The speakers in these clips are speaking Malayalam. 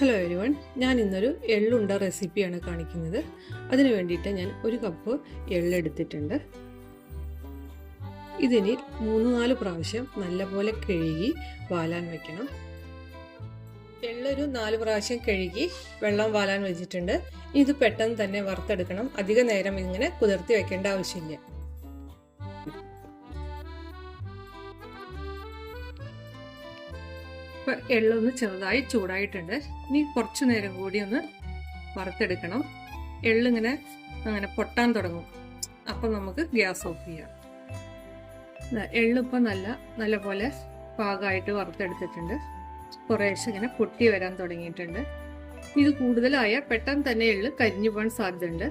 ഹലോ എരിവൺ ഞാൻ ഇന്നൊരു എള്ളുണ്ട റെസിപ്പിയാണ് കാണിക്കുന്നത്. അതിന് വേണ്ടിയിട്ട് ഞാൻ ഒരു കപ്പ് എള്ളെടുത്തിട്ടുണ്ട്. ഇതിന് മൂന്ന് നാല് പ്രാവശ്യം നല്ലപോലെ കഴുകി വാലാൻ വെക്കണം. എള്ളൊരു നാല് പ്രാവശ്യം കഴുകി വെള്ളം വാലാൻ വെച്ചിട്ടുണ്ട്. ഇത് പെട്ടെന്ന് തന്നെ വറുത്തെടുക്കണം. അധിക നേരം ഇങ്ങനെ കുതിർത്തി വെക്കേണ്ട ആവശ്യമില്ല. ഇപ്പൊ എള്ളൊന്ന് ചെറുതായി ചൂടായിട്ടുണ്ട്. ഇനി കുറച്ചു നേരം കൂടി ഒന്ന് വറുത്തെടുക്കണം. എള്ളിങ്ങനെ അങ്ങനെ പൊട്ടാൻ തുടങ്ങും. അപ്പം നമുക്ക് ഗ്യാസ് ഓഫ് ചെയ്യാം. എള്ളിപ്പം നല്ല നല്ലപോലെ പാകമായിട്ട് വറുത്തെടുത്തിട്ടുണ്ട്. കുറേശ്ശെ ഇങ്ങനെ പൊട്ടി വരാൻ തുടങ്ങിയിട്ടുണ്ട്. ഇത് കൂടുതലായ പെട്ടെന്ന് തന്നെ എള്ള് കരിഞ്ഞു പോകാൻ സാധ്യതയുണ്ട്.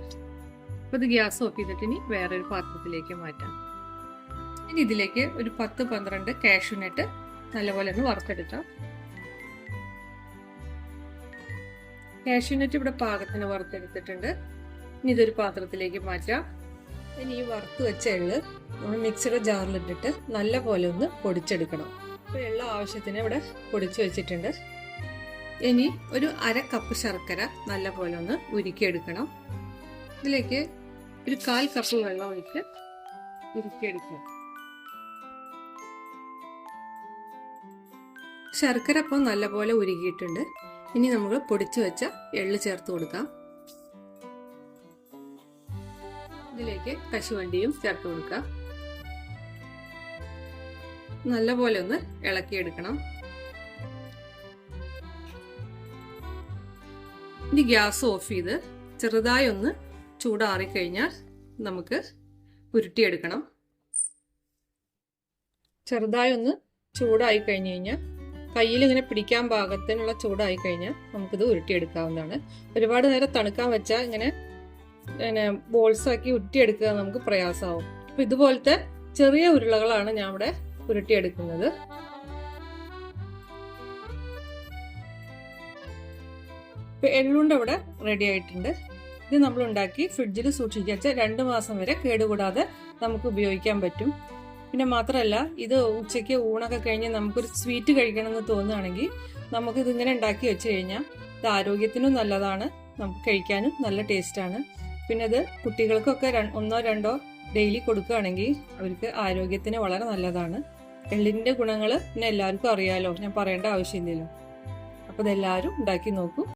അപ്പോൾ ഇത് ഗ്യാസ് ഓഫ് ചെയ്തിട്ട് ഇനി വേറൊരു പാത്രത്തിലേക്ക് മാറ്റാം. ഇനി ഇതിലേക്ക് ഒരു പത്ത് പന്ത്രണ്ട് കാഷ്യൂനട്ട് നല്ലപോലെ ഒന്ന് വറുത്തെടുക്കാം. കാഷ്യൂനറ്റ് ഇവിടെ പാകത്തിന് വറുത്തെടുത്തിട്ടുണ്ട്. ഇനി ഇതൊരു പാത്രത്തിലേക്ക് മാറ്റാം. ഇനി ഈ വറുത്ത് വെച്ച എള്ള് നമ്മൾ മിക്സിയുടെ ജാറിലിട്ടിട്ട് നല്ല പോലെ ഒന്ന് പൊടിച്ചെടുക്കണം. അപ്പോൾ എള്ള ആവശ്യത്തിന് ഇവിടെ പൊടിച്ചു വെച്ചിട്ടുണ്ട്. ഇനി ഒരു അര കപ്പ് ശർക്കര നല്ല പോലെ ഒന്ന് ഉരുക്കിയെടുക്കണം. ഇതിലേക്ക് ഒരു കാൽ കപ്പ് വെള്ളം ഒഴിച്ച് ഉരുക്കിയെടുക്കണം ശർക്കര അപ്പം നല്ലപോലെ ഉരുകിയിട്ടുണ്ട്. ഇനി നമ്മൾ പൊടിച്ചു വെച്ച എള്ള് ചേർത്ത് കൊടുക്കാം. ഇതിലേക്ക് കശുവണ്ടിയും ചേർത്ത് കൊടുക്കാം. നല്ലപോലെ ഒന്ന് ഇളക്കിയെടുക്കണം. ഇനി ഗ്യാസ് ഓഫ് ചെയ്ത് ചെറുതായി ഒന്ന് ചൂടാറിക്കഴിഞ്ഞാൽ നമുക്ക് ഉരുട്ടിയെടുക്കണം. ചെറുതായി ഒന്ന് ചൂടായി കഴിഞ്ഞു കഴിഞ്ഞാൽ കയ്യിൽ ഇങ്ങനെ പിടിക്കാൻ പാകത്തിനുള്ള ചൂടായി കഴിഞ്ഞാൽ നമുക്കിത് ഉരുട്ടിയെടുക്കാവുന്നതാണ്. ഒരുപാട് നേരം തണുക്കാൻ വെച്ചാൽ ഇങ്ങനെ പിന്നെ ബോൾസാക്കി ഉരുട്ടിയെടുക്കുക നമുക്ക് പ്രയാസമാവും. അപ്പൊ ഇതുപോലത്തെ ചെറിയ ഉരുളകളാണ് ഞാൻ ഇവിടെ ഉരുട്ടിയെടുക്കുന്നത്. ഇപ്പൊ എള്ളുണ്ട ഇവിടെ റെഡി ആയിട്ടുണ്ട്. ഇത് നമ്മൾ ഉണ്ടാക്കി ഫ്രിഡ്ജിൽ സൂക്ഷിക്കുക രണ്ട് മാസം വരെ കേടുകൂടാതെ നമുക്ക് ഉപയോഗിക്കാൻ പറ്റും. പിന്നെ മാത്രമല്ല ഇത് ഉച്ചയ്ക്ക് ഊണൊക്കെ കഴിഞ്ഞ് നമുക്കൊരു സ്വീറ്റ് കഴിക്കണം എന്ന് തോന്നുകയാണെങ്കിൽ നമുക്ക് ഇതിങ്ങനെ ഉണ്ടാക്കി വെച്ച് കഴിഞ്ഞാൽ ഇത് ആരോഗ്യത്തിനും നല്ലതാണ് നമുക്ക് കഴിക്കാനും നല്ല ടേസ്റ്റാണ്. പിന്നെ ഇത് കുട്ടികൾക്കൊക്കെ ഒന്നോ രണ്ടോ ഡെയിലി കൊടുക്കുകയാണെങ്കിൽ അവർക്ക് ആരോഗ്യത്തിന് വളരെ നല്ലതാണ്. എള്ളിന്റെ ഗുണങ്ങൾ പിന്നെ എല്ലാവർക്കും അറിയാലോ ഞാൻ പറയേണ്ട ആവശ്യമില്ലല്ലോ. അപ്പോൾ ഇതെല്ലാവരും ഉണ്ടാക്കി നോക്കൂ.